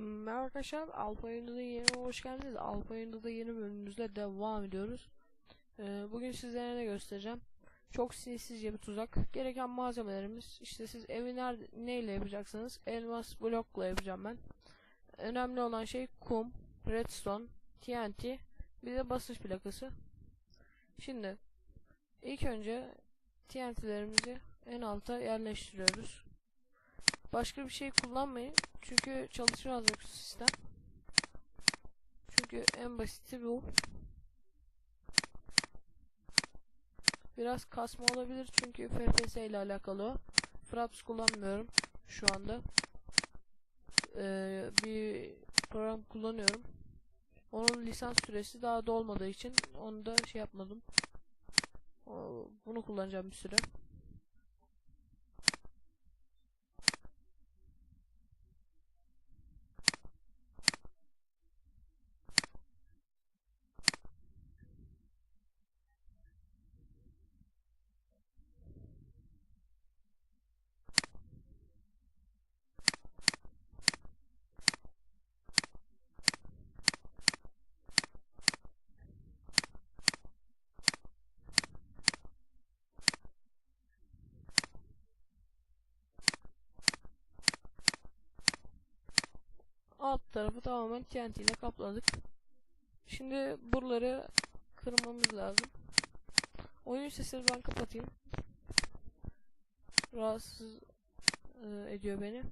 Merhaba arkadaşlar, Alfa Oyuncu'da yeni hoş geldiniz. Alfa Oyuncu'da yeni bölümümüzle devam ediyoruz. Ee, bugün sizlere ne göstereceğim? Çok sinsizce bir tuzak. Gereken malzemelerimiz, işte siz evi nerede, neyle yapacaksınız? Elmas blokla yapacağım ben. Önemli olan şey kum, redstone, TNT, bir de basınç plakası. Şimdi, ilk önce TNT'lerimizi en alta yerleştiriyoruz. Başka bir şey kullanmayın. Çünkü çalışmaz yoksa sistem. Çünkü en basiti bu. Biraz kasma olabilir çünkü FPS ile alakalı. Fraps kullanmıyorum şu anda. Ee, bir program kullanıyorum. Onun lisans süresi daha dolmadığı için onu da şey yapmadım. Bunu kullanacağım bir süre. Alt tarafı tamamen TNT ile kapladık. Şimdi buraları kırmamız lazım. Oyun sesini ben kapatayım. Rahatsız e, ediyor beni.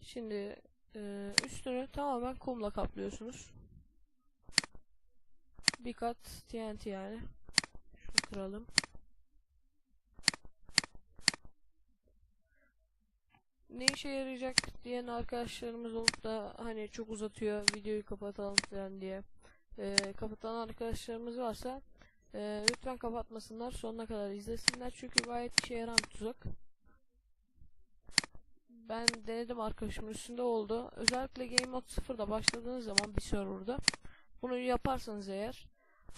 Şimdi e, üstünü tamamen kumla kaplıyorsunuz. Bir kat TNT yani. Şunu kıralım. Ne işe yarayacak diyen arkadaşlarımız olup da hani çok uzatıyor videoyu kapatalım falan diye. E, kapatan arkadaşlarımız varsa e, lütfen kapatmasınlar sonuna kadar izlesinler. Çünkü gayet işe yaran tuzak. Ben denedim arkadaşımın üstünde oldu. Özellikle Game Mode 0'da başladığınız zaman bir serverda bunu yaparsanız eğer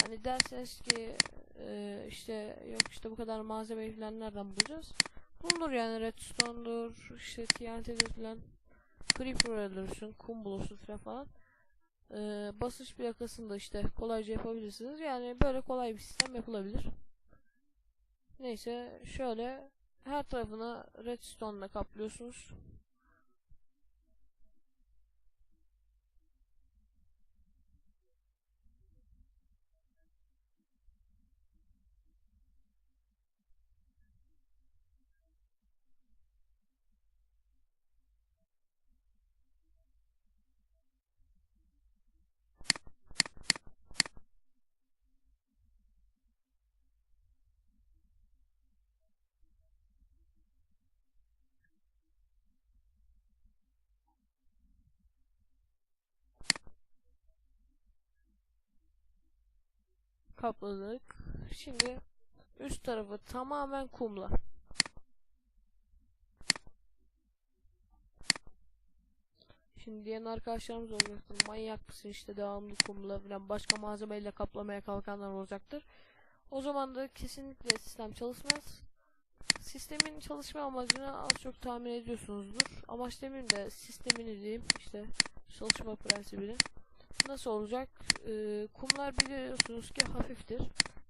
hani derseniz ki e, işte yok işte bu kadar malzemeyi falan nereden bulacağız Bulunur yani redstone'dur, işte TNT'dir falan. Creeper öldürürsün, kum bulursun falan falan. Ee, basınç plakasını da işte kolayca yapabilirsiniz. Yani böyle kolay bir sistem yapılabilir. Neyse şöyle her tarafına redstone ile kaplıyorsunuz. Kapladık. Şimdi üst tarafı tamamen kumla. Şimdi diyen arkadaşlarımız olacaktır. Manyak mısın işte devamlı kumla falan başka malzemeyle kaplamaya kalkanlar olacaktır. O zaman da kesinlikle sistem çalışmaz. Sistemin çalışma amacını az çok tahmin ediyorsunuzdur. Amaç demeyeyim de sistemini diyeyim işte çalışma prensibini. Nasıl olacak? Ee, kumlar biliyorsunuz ki hafiftir.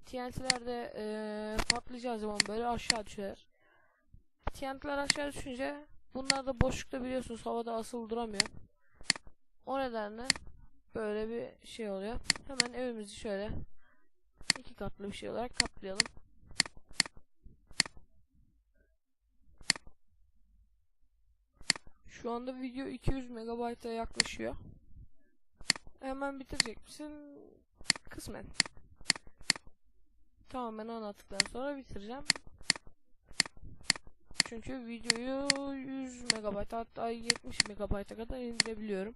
TNT'ler de ee, patlayacağı zaman böyle aşağı düşer. TNT'ler aşağı düşünce bunlar da boşlukta biliyorsunuz havada asılı duramıyor. O nedenle böyle bir şey oluyor. Hemen evimizi şöyle iki katlı bir şey olarak kaplayalım. Şu anda video 200 MB'a yaklaşıyor. Hemen bitirecek misin? Kısmen. Tamamen anlattıktan sonra bitireceğim. Çünkü videoyu 100 MB hatta 70 MB'a kadar indirebiliyorum.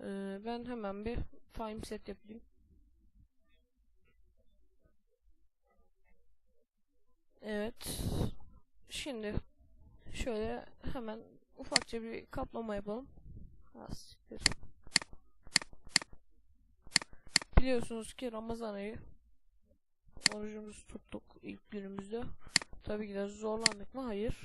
Ee, ben hemen bir time set yapayım. Evet. Şimdi şöyle hemen ufakça bir kaplama yapalım. Nasıl? Biliyorsunuz ki Ramazan ayı orucumuzu tuttuk ilk günümüzde. Tabii ki de zorlandık mı? Hayır.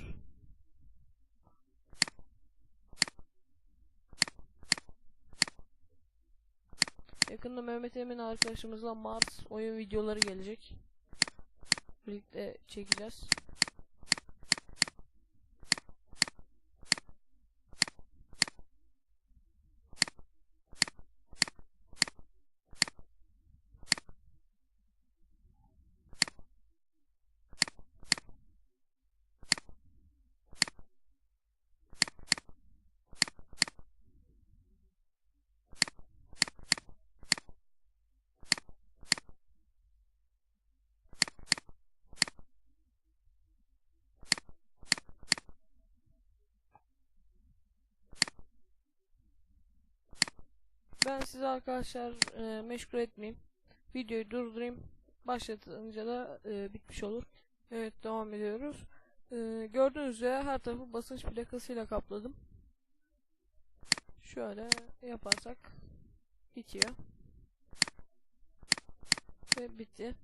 Yakında Mehmet Emin arkadaşımızla Mars oyun videoları gelecek. Birlikte çekeceğiz. Sizi arkadaşlar e, meşgul etmeyeyim. Videoyu durdurayım. Başlatınca da e, bitmiş olur. Evet devam ediyoruz. E, gördüğünüz üzere her tarafı basınç plakasıyla kapladım. Şöyle yaparsak bitiyor. Ve bitti.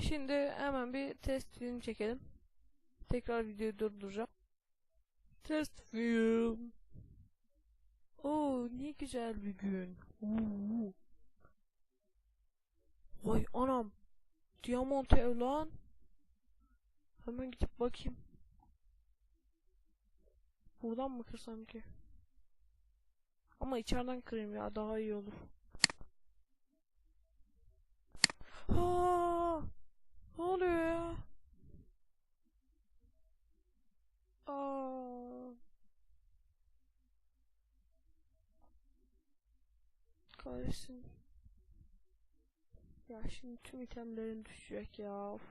Şimdi hemen bir test film çekelim. Tekrar videoyu durduracağım. Test film. Oo ne güzel bir gün. Vay anam. Diamond ev lan. Hemen gidip bakayım. Buradan mı kırsam ki? Ama içeriden kırayım ya daha iyi olur. Aa! Ne oluyor ya? Aa! Kahretsin. Ya şimdi tüm itemlerin düşecek ya. Of.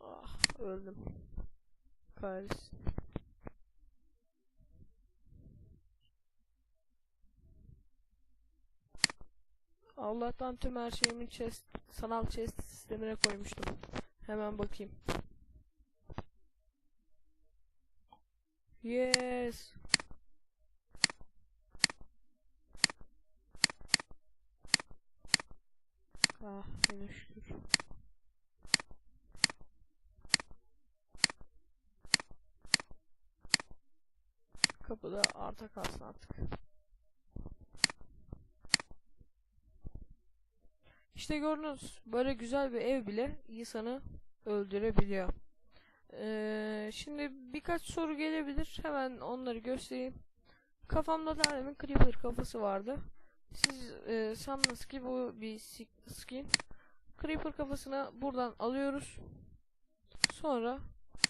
Ah öldüm. Kahretsin. Allah'tan tüm her şeyimi chest, sanal chest sistemine koymuştum. Hemen bakayım. Yes. Ah yine şükür. Kapıda arta kalsın artık. İşte gördünüz böyle güzel bir ev bile insanı öldürebiliyor. Ee, şimdi birkaç soru gelebilir. Hemen onları göstereyim. Kafamda da demin Creeper kafası vardı. Siz e, sanınız ki bu bir skin. Creeper kafasını buradan alıyoruz. Sonra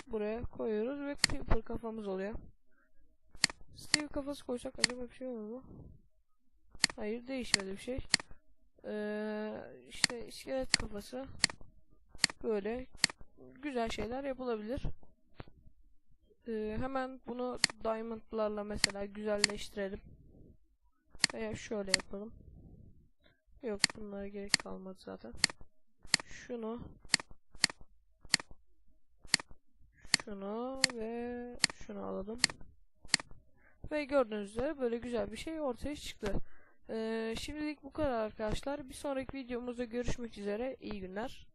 buraya koyuyoruz ve Creeper kafamız oluyor. Steve kafası koysak acaba bir şey olur mu? Hayır değişmedi bir şey. Ee, işte iskelet kafası böyle güzel şeyler yapılabilir. Ee, hemen bunu diamondlarla mesela güzelleştirelim. Veya şöyle yapalım. Yok bunlara gerek kalmadı zaten. Şunu şunu ve şunu alalım. Ve gördüğünüz üzere böyle güzel bir şey ortaya çıktı. Ee, şimdilik bu kadar arkadaşlar. Bir sonraki videomuzda görüşmek üzere. İyi günler.